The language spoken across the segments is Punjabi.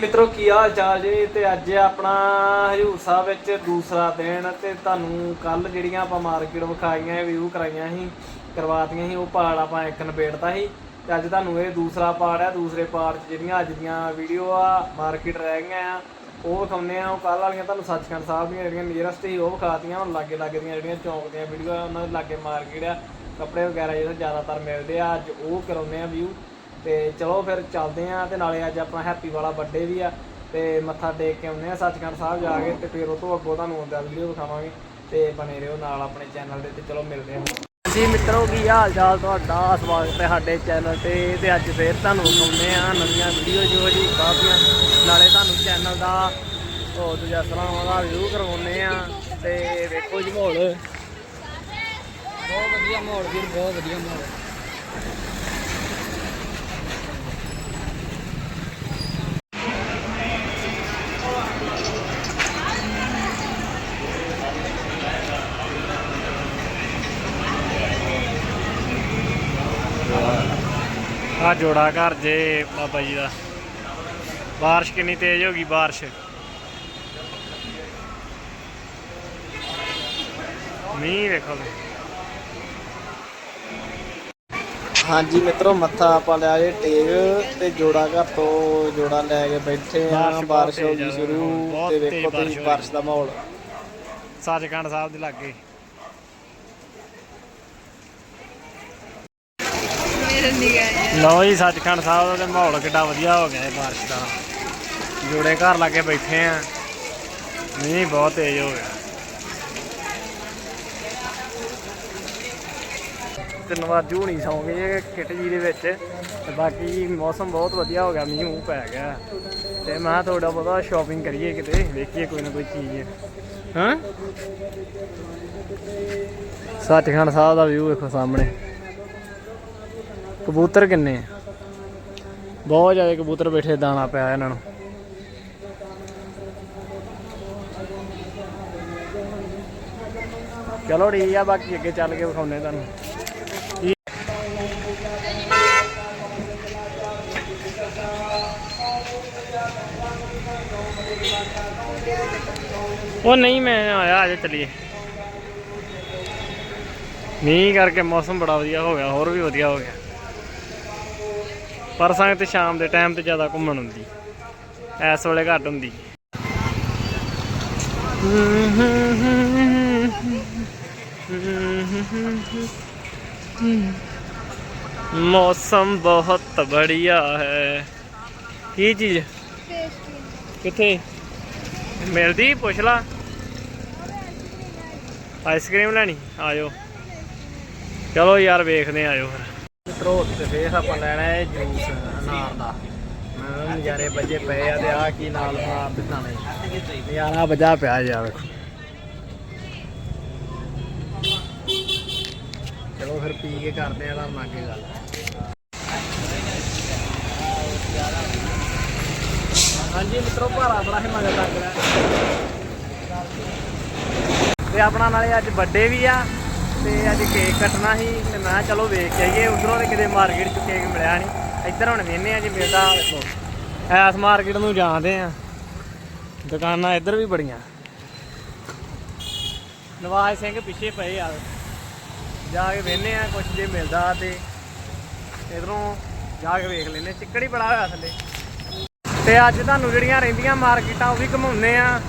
ਮਿੱਤਰੋ, ਕੀ ਹਾਲ ਚਾਲ ਜੀ? ਤੇ ਅੱਜ ਆਪਣਾ ਹਜੂਰ ਸਾਹਿਬ ਵਿੱਚ ਦੂਸਰਾ ਦਿਨ ਤੇ ਤੁਹਾਨੂੰ ਕੱਲ ਜਿਹੜੀਆਂ ਆਪਾਂ ਮਾਰਕੀਟ ਵਿਖਾਈਆਂ ਵਿਊ ਕਰਾਈਆਂ ਸੀ, ਕਰਵਾਤੀਆਂ ਸੀ, ਉਹ ਪਾੜ ਆਪਾਂ ਇੱਕ ਨਿਬੇੜਤਾ ਸੀ। ਤੇ ਅੱਜ ਤੁਹਾਨੂੰ ਇਹ ਦੂਸਰਾ ਪਾੜ ਆ, ਦੂਸਰੇ ਪਾੜ 'ਚ ਜਿਹੜੀਆਂ ਅੱਜ ਦੀਆਂ ਵੀਡੀਓ ਆ ਮਾਰਕੀਟ ਰਹਿ ਗਈਆਂ ਆ, ਉਹ ਵਿਖਾਉਂਦੇ ਆ। ਉਹ ਕੱਲ ਵਾਲੀਆਂ ਤੁਹਾਨੂੰ ਸੱਚਖੰਡ ਸਾਹਿਬ ਦੀਆਂ ਜਿਹੜੀਆਂ ਨੀਅਰਸਟ ਸੀ, ਉਹ ਵਿਖਾਤੀਆਂ। ਹੁਣ ਲਾਗੇ ਲਾਗੇ ਦੀਆਂ ਜਿਹੜੀਆਂ ਚੌਂਕ ਦੀਆਂ ਵੀਡੀਓ ਆ, ਉਹਨਾਂ ਦੇ ਲਾਗੇ ਮਾਰਕੀਟ ਆ, ਕੱਪੜੇ ਵਗੈਰਾ ਜਿਹੜੇ ਜ਼ਿਆਦਾਤਰ ਮਿਲਦੇ ਆ, ਅੱਜ ਉਹ ਕਰਾਉਂਦੇ ਆ ਵਿਊ ਤੇ ਚਲੋ ਫਿਰ ਚੱਲਦੇ ਆਂ ਤੇ ਨਾਲੇ ਅੱਜ ਆਪਣਾ ਹੈਪੀ ਵਾਲਾ ਬਰਥਡੇ ਵੀ ਆ ਤੇ ਮੱਥਾ ਟੇਕ ਕੇ ਆਉਂਦੇ ਆ ਸੱਚਖੰਡ ਸਾਹਿਬ ਜਾ ਕੇ ਤੇ ਫਿਰ ਉਹ ਤੋਂ ਅੱਗੋਂ ਤੁਹਾਨੂੰ ਆਉਂਦਾ ਵੀਡੀਓ ਵਿਖਾਵਾਂਗੇ ਤੇ ਬਣੇ ਰਹੋ ਨਾਲ ਆਪਣੇ ਚੈਨਲ ਦੇ ਤੇ ਚਲੋ ਮਿਲਦੇ ਹਾਂ ਜੀ ਮਿੱਤਰੋ, ਕੀ ਹਾਲ ਚਾਲ ਤੁਹਾਡਾ? ਸਵਾਗਤ ਹੈ ਸਾਡੇ ਚੈਨਲ ਤੇ ਤੇ ਅੱਜ ਫੇਰ ਤੁਹਾਨੂੰ ਵਿਖਾਉਂਦੇ ਆ ਨਵੀਆਂ ਵੀਡੀਓ ਜੋ ਜੀ ਕਾਫੀਆਂ। ਨਾਲੇ ਤੁਹਾਨੂੰ ਚੈਨਲ ਦਾ ਉਹ ਦੂਜਾ ਸਲਾਮਾਂ ਦਾ ਰਿਵਿਊ ਕਰਵਾਉਂਦੇ ਆ ਤੇ ਵੇਖੋ ਜੀ ਮਾਹੌਲ। ਬਹੁਤ ਵਧੀਆ ਮਾਹੌਲ ਵੀਰ, ਬਹੁਤ ਵਧੀਆ ਮਾਹੌਲ। ਆ ਜੋੜਾ ਘਰ ਜੇ ਬਾਬਾ ਜੀ ਦਾ। ਬਾਰਿਸ਼ ਕਿੰਨੀ ਤੇਜ਼ ਹੋ ਗਈ ਬਾਰਿਸ਼। ਮੀਂਹ ਵੇਖੋ। ਹਾਂਜੀ ਮਿੱਤਰੋ ਮੱਥਾ ਆਪਾਂ ਲਿਆ ਜੇ ਟੇਕ ਤੇ ਜੋੜਾ ਘਰ ਤੋਂ ਜੋੜਾ ਲੈ ਕੇ ਬੈਠੇ ਆ। ਬਾਰਿਸ਼ ਹੋ ਗਈ ਸ਼ੁਰੂ ਤੇ ਵੇਖੋ ਤੁਸੀਂ ਬਾਰਿਸ਼ ਦਾ ਮਾਹੌਲ। ਸੱਚਖੰਡ ਸਾਹਿਬ ਦੇ ਲਾਗੇ। ਲਓ ਜੀ, ਸੱਚਖੰਡ ਸਾਹਿਬ ਦਾ ਮਾਹੌਲ ਕਿੱਡਾ ਵਧੀਆ ਹੋ ਗਿਆ ਹੈ ਬਾਰਿਸ਼ ਦਾ। ਜੋੜੇ ਘਰ ਲਾਗੇ ਬੈਠੇ ਆ। ਮੀਂਹ ਬਹੁਤ ਤੇਜ਼ ਹੋ ਗਿਆ। ਤਿੰਨ ਵਾਰ ਨਹੀਂ ਸੌਂ ਗਏ ਕਿਟ ਜੀ ਦੇ ਵਿੱਚ। ਤੇ ਬਾਕੀ ਮੌਸਮ ਬਹੁਤ ਵਧੀਆ ਹੋ ਗਿਆ, ਮੀਂਹ ਮੂੰਹ ਪੈ ਗਿਆ। ਤੇ ਮੈਂ ਥੋੜਾ ਬਹੁਤਾ ਸ਼ਾਪਿੰਗ ਕਰੀਏ ਕਿਤੇ, ਵੇਖੀਏ ਕੋਈ ਨਾ ਕੋਈ ਚੀਜ਼। ਹਾਂ? ਸੱਚਖੰਡ ਸਾਹਿਬ ਦਾ ਵਿਊ ਵੇਖੋ ਸਾਹਮਣੇ। ਕਬੂਤਰ ਕਿੰਨੇ ਆ? ਬਹੁਤ ਜ਼ਿਆਦਾ ਕਬੂਤਰ ਬੈਠੇ ਦਾਣਾ ਪਿਆ ਇਹਨਾਂ ਨੂੰ। ਚਲੋ ਠੀਕ ਆ, ਬਾਕੀ ਅੱਗੇ ਚੱਲ ਕੇ ਵਿਖਾਉਂਦੇ ਤੁਹਾਨੂੰ। ਉਹ ਨਹੀਂ, ਮੈਂ ਆਇਆ, ਅਜੇ ਚਲੀਏ। ਮੀਂਹ ਕਰਕੇ ਮੌਸਮ ਬੜਾ ਵਧੀਆ ਹੋ ਗਿਆ, ਹੋਰ ਵੀ ਵਧੀਆ ਹੋ ਗਿਆ। ਪਰਸਾਂ ਤੇ ਸ਼ਾਮ ਦੇ ਟਾਈਮ ਤੇ ਜ਼ਿਆਦਾ ਘੁੰਮਣ ਹੁੰਦੀ। ਐਸ ਵੇਲੇ ਘੱਟ ਹੁੰਦੀ। ਮੌਸਮ ਬਹੁਤ ਬੜੀਆ ਹੈ। ਕੀ ਚੀਜ਼? ਕਿੱਥੇ? ਮਿਲਦੀ? ਪੁੱਛ ਲਾ। ਆਈਸਕ੍ਰੀਮ ਲੈਣੀ? ਆਇਓ। ਚਲੋ ਯਾਰ ਵੇਖਦੇ ਆਇਓ ਫਿਰ। ਮਿੱਤਰੋ ਤੇ ਫੇਰ ਆਪਾਂ ਲੈਣਾ ਹੈ ਜੂਸ ਅਨਾਰ ਦਾ। ਮੈਂ ਨਜ਼ਾਰੇ ਵੱਜੇ ਪਏ ਆ ਤੇ ਆ ਕੀ ਨਾਲ ਬਣਾ ਦਿੱਤਾ ਨੇ। ਨਜ਼ਾਰਾ ਵੱਜਾ ਪਿਆ ਜਾ ਵੇਖੋ। ਚਲੋ ਫਿਰ ਪੀ ਕੇ ਕਰਦੇ ਆ ਤਾਂ ਅੱਗੇ ਗੱਲ। ਹਾਂਜੀ ਮਿੱਤਰੋ, ਭਾਰਾ ਬੜਾ ਹੀ ਮਜ਼ਾ ਲੱਗ ਰਿਹਾ। ਤੇ ਆਪਣਾ ਨਾਲੇ ਅੱਜ ਵੱਡੇ ਵੀ ਆ। ਤੇ ਅੱਜ ਕੇਕ ਕੱਟਣਾ ਸੀ ਤੇ ਮੈਂ ਚਲੋ ਵੇਖ ਕੇ ਆਈਏ। ਉਧਰੋਂ ਤੇ ਕਿਤੇ ਮਾਰਕੀਟ ਚ ਕੇਕ ਮਿਲਿਆ ਨਹੀਂ ਇੱਧਰ ਹੁਣ ਵੇਨੇ ਆ ਜੀ, ਮਿਲਦਾ। ਐਸ ਮਾਰਕੀਟ ਨੂੰ ਜਾਂਦੇ ਆ ਦੁਕਾਨਾਂ ਇੱਧਰ ਵੀ ਬੜੀਆਂ। ਨਵਾਜ ਸਿੰਘ ਪਿੱਛੇ ਪਏ ਆ। ਜਾ ਕੇ ਵੇਨੇ ਆ ਕੁਝ ਜੇ ਮਿਲਦਾ ਤੇ ਇਧਰੋਂ ਜਾ ਕੇ ਵੇਖ ਲੈਨੇ ਚਿੱਕੜ ਹੀ ਬੜਾ ਹੋਇਆ ਥੱਲੇ। ਤੇ ਅੱਜ ਤੁਹਾਨੂੰ ਜਿਹੜੀਆਂ ਰਹਿੰਦੀਆਂ ਮਾਰਕੀਟਾਂ ਉਹ ਵੀ ਘਮਾਉਂਦੇ ਆ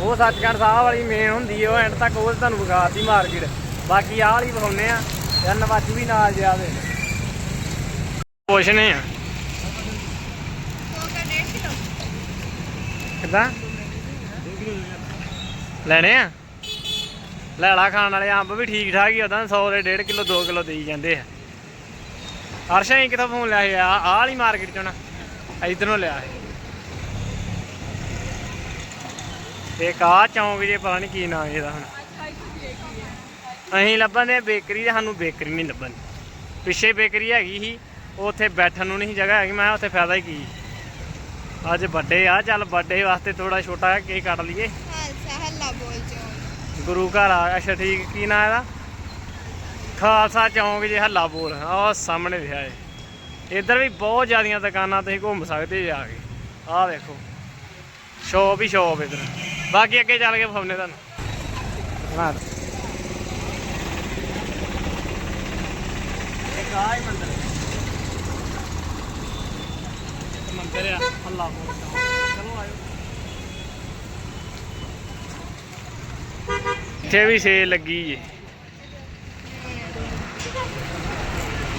ਉਹ ਸੱਚਖੰਡ ਸਾਹਿਬ ਵਾਲੀ ਮੇਨ ਹੁੰਦੀ ਹੈ, ਉਹ ਐਂਡ ਤੱਕ ਉਹ ਤੁਹਾਨੂੰ ਵਿਖਾਤੀ ਮਾਰਕੀਟ ਬਾਕੀ ਆਹ ਵਾਲੀ ਵਿਖਾਉਂਦੇ ਆ ਯਾਰ ਨਵਾਜੂ ਵੀ ਨਾਲ ਜਾਵੇ। ਪੁੱਛਨੇ ਆ। ਕਿੱਦਾਂ? ਲੈਣੇ ਆ? ਲੈ ਲਾ ਖਾਣ ਵਾਲੇ ਅੰਬ ਵੀ ਠੀਕ ਠਾਕ ਹੀ ਉਦਾਂ 100 ਦੇ 1.5 ਕਿਲੋ 2 ਕਿਲੋ ਦੇਈ ਜਾਂਦੇ ਆ। ਅਰਸ਼ਾ ਹੀ ਕਿਥੋਂ ਫੋਨ ਲਿਆ ਆ ਆਹ ਵਾਲੀ ਮਾਰਕੀਟ ਚੋਂ ਨਾ ਇਧਰੋਂ ਲਿਆ ਸੀ। ਤੇ ਕਾ ਚੌਂਕ ਜੇ ਪਤਾ ਨਹੀਂ ਕੀ ਨਾਮ ਇਹਦਾ ਹੁਣ। ਅਸੀਂ ਲੱਭਣ ਦੇ ਬੇਕਰੀ ਤੇ ਸਾਨੂੰ ਬੇਕਰੀ ਨਹੀਂ ਲੱਭਣ। ਪਿੱਛੇ ਬੇਕਰੀ ਹੈਗੀ ਸੀ ਉੱਥੇ ਬੈਠਣ ਨੂੰ ਨਹੀਂ ਜਗ੍ਹਾ ਹੈਗੀ ਮੈਂ ਕਿਹਾ ਉੱਥੇ ਫਾਇਦਾ ਹੀ ਕੀ ਅੱਜ ਵੱਡੇ ਆ ਚੱਲ ਵੱਡੇ ਵਾਸਤੇ ਥੋੜਾ ਛੋਟਾ ਕੇਕ ਕੱਟ ਲਈਏ। ਖਾਲਸਾ ਹੱਲਾ ਬੋਲ ਚੋਂ ਗੁਰੂ ਘਰ ਆ ਅੱਛਾ ਠੀਕ ਕੀ ਨਾਂ ਇਹਦਾ? ਖਾਲਸਾ ਚੌਂਕ ਜੇ ਹੱਲਾ ਬੋਲ ਉਹ ਸਾਹਮਣੇ ਏ ਇੱਧਰ ਵੀ ਬਹੁਤ ਜ਼ਿਆਦੀਆਂ ਦੁਕਾਨਾਂ ਤੁਸੀਂ ਘੁੰਮ ਸਕਦੇ ਜਾ ਕੇ। ਆਹ ਵੇਖੋ ਸ਼ੋਪ ਹੀ ਸ਼ੋਪ ਇਧਰ। ਬਾਕੀ ਅੱਗੇ ਚੱਲ ਕੇ ਫਾਉਨੇ ਤੁਹਾਨੂੰ ਦੇ ਇੱਕ ਆਹ ਹੀ ਮੰਦਰ ਇੱਕ ਮੰਦਰ ਆ ਅੱਲਾ ਕੋਲ ਚਲੋ ਆਇਓ ਇੱਥੇ ਵੀ ਸੇਲ ਲੱਗੀ ਜੇ।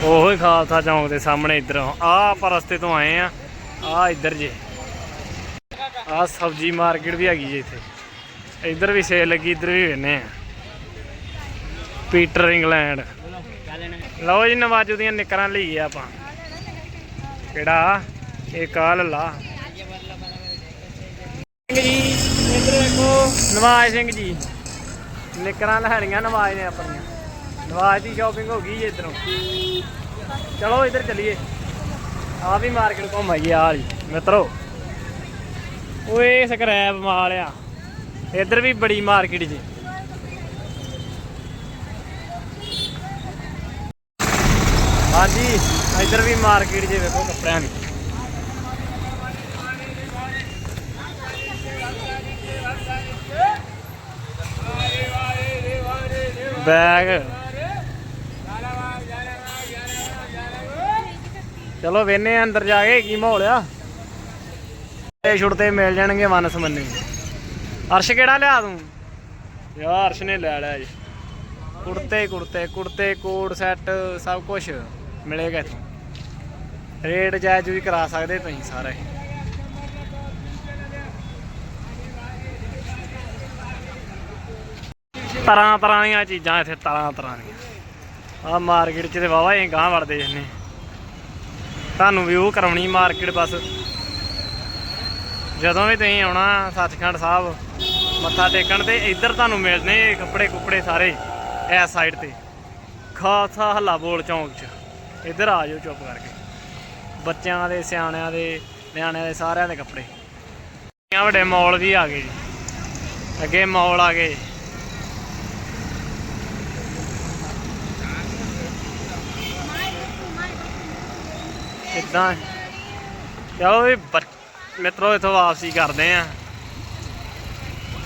ਉਹੋ ਹੀ ਖਾਲਸਾ ਚੌਂਕ ਦੇ ਸਾਹਮਣੇ ਇੱਧਰ। ਆਹ ਆਪਾਂ ਰਸਤੇ ਤੋਂ ਆਏ ਆ। ਆ ਇੱਧਰ ਜੇ। ਆਹ ਸਬਜੀ ਮਾਰਕੀਟ ਵੀ ਹੈਗੀ ਜੇ ਇੱਥੇ। ਇੱਧਰ ਵੀ ਸੇਲ ਲੱਗੀ, ਇੱਧਰ ਵੀ ਵੇਨੇ ਆ। ਪੀਟਰ ਇੰਗਲੈਂਡ ਲਓ ਜੀ ਨਵਾਜੂ ਦੀਆਂ ਨਿਕਰਾਂ ਲਈਏ ਆਪਾਂ। ਕਿਹੜਾ? ਇਹ ਕਾਲ ਲਾ। ਸਿੰਘ ਜੀ ਇੱਧਰ ਦੇਖੋ ਨਵਾਜ ਸਿੰਘ ਜੀ। ਨਿਕਰਾਂ ਲੈਣੀਆਂ, ਨਵਾਜ ਨੇ ਆਪਣੀਆਂ। ਨਵਾਜ ਦੀ ਸ਼ਾਪਿੰਗ ਹੋ ਗਈ ਜੀ ਇੱਧਰੋਂ। ਚਲੋ ਇੱਧਰ ਚਲੀਏ। ਆ ਵੀ ਮਾਰਕੀਟ ਘੁੰਮ ਆਈਏ ਆ ਜੀ ਮਿੱਤਰੋ, ਓਏ ਸਕ੍ਰੈਪ ਮਾਲ ਆ। ਇੱਧਰ ਵੀ ਬੜੀ ਮਾਰਕੀਟ ਜੀ ਹਾਂਜੀ ਇੱਧਰ ਵੀ ਮਾਰਕੀਟ ਜੇ ਵੇਖੋ ਕੱਪੜਿਆਂ ਦੀ। ਬੈਗ। ਚਲੋ ਵੇਨੇ ਅੰਦਰ ਜਾ ਕੇ ਕੀ ਮਾਹੌਲ ਆ। ਇਹ ਛੁੱਟਦੇ ਮਿਲ ਜਾਣਗੇ ਵਨ ਸਮੰਨੇ। ਅਰਸ਼ ਕਿਹੜਾ ਲਿਆ ਤੂੰ? ਯਾਰ ਅਰਸ਼ ਨੇ ਲੈ ਲਿਆ ਜੀ। ਕੁੜਤੇ ਕੁੜਤੇ ਕੁੜਤੇ, ਕੋਟ, ਸੈੱਟ, ਸਭ ਕੁਝ ਮਿਲੇਗਾ ਇੱਥੋਂ। ਰੇਟ ਜਾਇਜ਼ ਵੀ ਕਰਾ ਸਕਦੇ ਤੁਸੀਂ ਸਾਰੇ। ਤਰ੍ਹਾਂ ਤਰ੍ਹਾਂ ਦੀਆਂ ਚੀਜ਼ਾਂ ਇੱਥੇ, ਤਰ੍ਹਾਂ ਤਰ੍ਹਾਂ ਦੀਆਂ। ਆ ਮਾਰਕੀਟ 'ਚ ਤੇ ਵਾਵਾ ਇਹ ਗਾਂ ਵੜਦੇ ਜੰਨੇ ਤੁਹਾਨੂੰ ਵਿਊ ਕਰਾਉਣੀ ਮਾਰਕੀਟ ਬਸ। ਜਦੋਂ ਵੀ ਤੁਸੀਂ ਆਉਣਾ ਸੱਚਖੰਡ ਸਾਹਿਬ, ਮੱਥਾ ਟੇਕਣ ਤੇ ਇੱਧਰ ਤੁਹਾਨੂੰ ਮਿਲਣੇ ਕੱਪੜੇ ਕੁੱਪੜੇ ਸਾਰੇ ਇਸ ਸਾਈਡ ਤੇ। ਖਾਸਾ ਹੱਲਾ ਬੋਲ ਚੌਂਕ 'ਚ। ਇੱਧਰ ਆ ਜਾਓ ਚੁੱਪ ਕਰਕੇ। ਬੱਚਿਆਂ ਦੇ, ਸਿਆਣਿਆਂ ਦੇ, ਨਿਆਣਿਆਂ ਦੇ ਸਾਰਿਆਂ ਦੇ ਕੱਪੜੇ। ਆ ਵੱਡੇ ਮਾਲ ਵੀ ਆ ਗਏ ਜੀ। ਅੱਗੇ ਮਾਲ ਆ ਗਏ। ਇਦਾਂ। ਚਲੋ ਵੀ ਬ- ਮਿੱਤਰੋ, ਇਥੋਂ ਵਾਪਸੀ ਕਰਦੇ ਆ।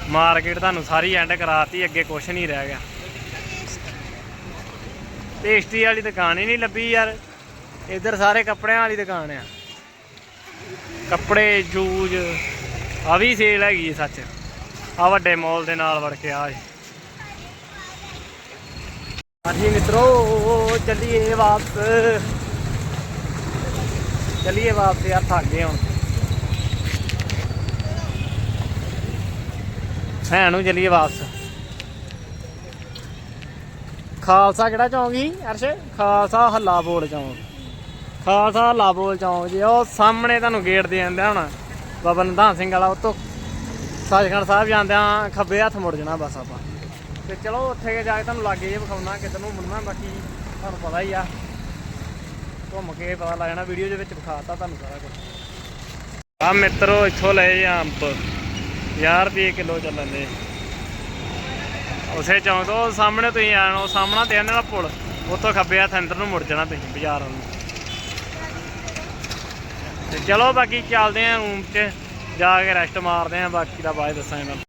ਮਾਰਕੀਟ ਤੁਹਾਨੂੰ ਸਾਰੀ ਐਂਡ ਕਰਾਤੀ, ਅੱਗੇ ਕੁਝ ਨਹੀਂ ਰਹਿ ਗਿਆ। ਪੇਸਟਰੀ ਵਾਲੀ ਦੁਕਾਨ ਹੀ ਨਹੀਂ ਲੱਭੀ ਯਾਰ। ਇੱਧਰ ਸਾਰੇ ਕੱਪੜਿਆਂ ਵਾਲੀ ਦੁਕਾਨ ਆ। ਕੱਪੜੇ, ਜੂਜ, ਆ ਵੀ ਸੇਲ ਹੈਗੀ ਹੈ ਸੱਚ। ਆ ਵੱਡੇ ਮਾਲ ਦੇ ਨਾਲ ਵੜ ਕੇ ਆ ਜੀ ਹਾਂਜੀ ਮਿੱਤਰੋ ਚੱਲੀਏ ਵਾਪਸ। ਚੱਲੀਏ ਵਾਪਸ ਯਾਰ, ਥੱਕ ਗਏ ਹੁਣ। ਹੈ ਨੂੰ ਚੱਲੀਏ ਵਾਪਸ। ਖਾਲਸਾ ਕਿਹੜਾ ਚੌਂਕ ਜੀ, ਅਰਸ਼? ਖਾਲਸਾ ਹੱਲਾ ਬੋਲ ਚੌਂਕ। ਖਾਲਸਾ ਹੱਲਾ ਬੋਲ ਚੌਂਕ ਜੀ, ਉਹ ਸਾਹਮਣੇ ਤੁਹਾਨੂੰ ਗੇਟ ਦੇ ਜਾਂਦੇ ਹੁਣ। ਬਾਬਾ ਨਿਧਾਨ ਸਿੰਘ ਵਾਲਾ ਉਤੋਂ। ਸੱਚਖੰਡ ਸਾਹਿਬ ਜਾਂਦਿਆਂ ਖੱਬੇ ਹੱਥ ਮੁੜ ਜਾਣਾ ਬਸ ਆਪਾਂ। ਤੇ ਚਲੋ ਉੱਥੇ ਜਾ ਕੇ ਤੁਹਾਨੂੰ ਲਾਗੇ ਜੇ ਵਿਖਾਉਣਾ ਕਿੱਧਰ ਨੂੰ ਮੁੜਨਾ, ਬਾਕੀ ਤੁਹਾਨੂੰ ਪਤਾ ਹੀ ਆ। ਘੁੰਮ ਕੇ ਪਤਾ ਲੱਗ ਜਾਣਾ ਵੀਡੀਓ ਦੇ ਵਿੱਚ ਵਿਖਾਤਾ ਤੁਹਾਨੂੰ ਸਾਰਾ ਕੁਝ ਆ ਮਿੱਤਰੋ, ਇੱਥੋਂ ਲਏ ਅੰਬ। 50 ਰੁਪਏ ਕਿਲੋ ਚੱਲਣ ਦੇ। ਉਸੇ ਚੌਂਕ ਤੋਂ ਉਹ ਸਾਹਮਣੇ ਤੁਸੀਂ ਆਣਾ ਉਹ ਸਾਹਮਣਾ ਤੇ ਆਨੇ ਦਾ ਪੁਲ। ਉੱਥੋਂ ਖੱਬੇ ਹੱਥ ਅੰਦਰ ਨੂੰ ਮੁੜ ਜਾਣਾ ਤੁਸੀਂ, ਬਾਜ਼ਾਰ ਨੂੰ। ਤੇ ਚਲੋ ਬਾਕੀ ਚੱਲਦੇ ਆਂ ਰੂਮ 'ਚ ਜਾ ਕੇ ਰੈਸਟ ਮਾਰਦੇ ਆਂ, ਬਾਕੀ ਦਾ ਬਾਅਦ 'ਚ ਦੱਸਾਂਗੇ ਤੁਹਾਨੂੰ।